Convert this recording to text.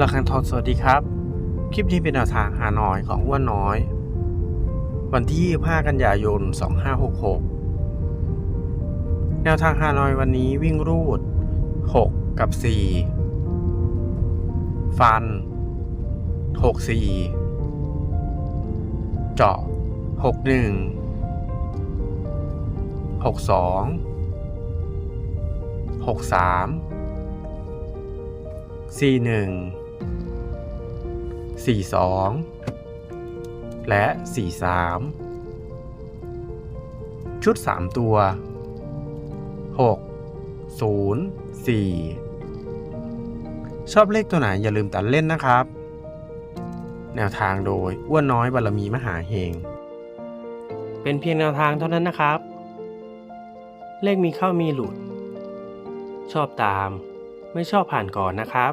ราคันทอนสวัสดีครับ คลิปนี้เป็นแนวทางหาหน่อยของอ้วนน้อย วันที่ 5 กันยายน 2566 แนวทางหาหน่อยวันนี้วิ่งรูด 6 กับ 4 ฟัน 6 4 เจาะ 6 1 6 2 6 3สี่หนึ่งสี่สองและสี่สามชุดสามตัวหกศูนย์สี่ชอบเลขตัวไหนอย่าลืมตัดเล่นนะครับ แนวทางโดยอ้วนน้อยบารมีมหาเฮง เป็นเพียงแนวทางเท่านั้นนะครับ เลขมีเข้ามีหลุด ชอบตาม ไม่ชอบผ่านก่อนนะครับ